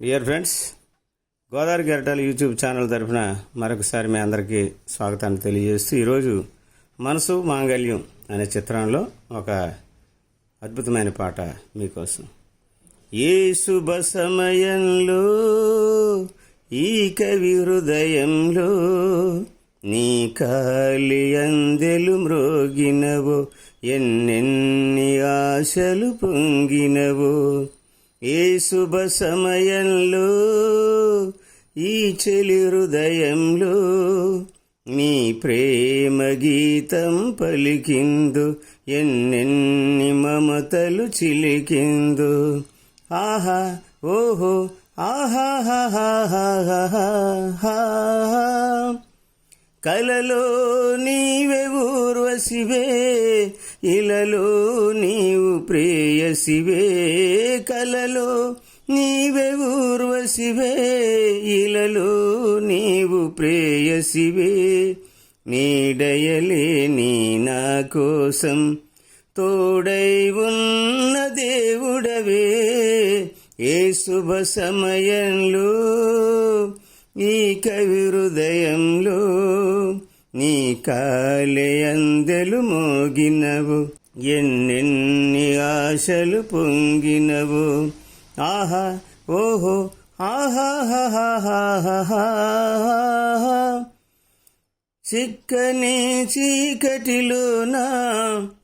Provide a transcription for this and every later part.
Dear friends Godavari గెరటాల YouTube channel తరఫున మరొకసారి మీ అందరికీ స్వాగతాన్ని తెలియజేస్తూ ఈరోజు మనసు మాంగళ్యం అనే చిత్రంలో ఒక అద్భుతమైన పాట మీకోసం. ఏ శుభ సమయంలో ఈ కవి హృదయంలో నీ కాలి అందెలు మ్రోగినవో ఎన్నెన్ని ఆశలు పొంగినవో ఏ శుభ సమయంలో ఈ చెలి హృదయంలో నీ ప్రేమ గీతం పలికిందు ఎన్నెన్ని మమతలు చిలికిందు. ఆహా ఓహో ఆహాహాహాహాహా కలలో నీవే ఊర్వశివే ఇలలో నీవు ప్రేయసివే. కలలో నీవే ఊర్వశివే ఇలలో నీవు ప్రేయసివే. నీడయలే నీ నా కోసం తోడై ఉన్న దేవుడవే. ఏ శుభ సమయంలో ఈ కవి హృదయంలో నీ కాలయందెలు మోగినవు ఎన్నెన్ని ఆశలు పొంగినవు. ఆహా ఓహో ఆహాహాహాహాహా చిక్కని చీకటిలోన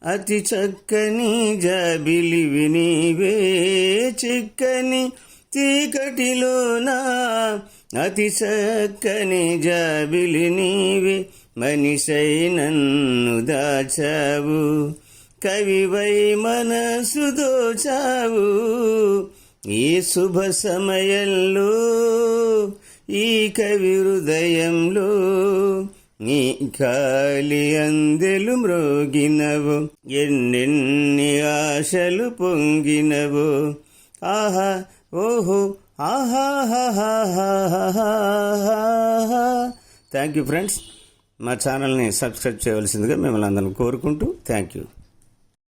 అతి చక్కని జాబిలివి నీవే. చిక్కని చీకటిలోన అతి చక్కని జాబిలి నీవే. మనిషై నన్ను దాచావు. కవివై మనసు దోచావు. ఈ శుభ సమయంలో ఈ కవి హృదయంలో నీ కాలి అందెలు మ్రోగినవు. ఎన్నెన్ని ఆశలు పొంగినవు. ఆహా ఓహో ఆహా థ్యాంక్ యూ ఫ్రెండ్స్ మా ఛానల్ని సబ్స్క్రైబ్ చేయవలసిందిగా మిమ్మల్ని అందరిని కోరుకుంటూ థ్యాంక్ యూ.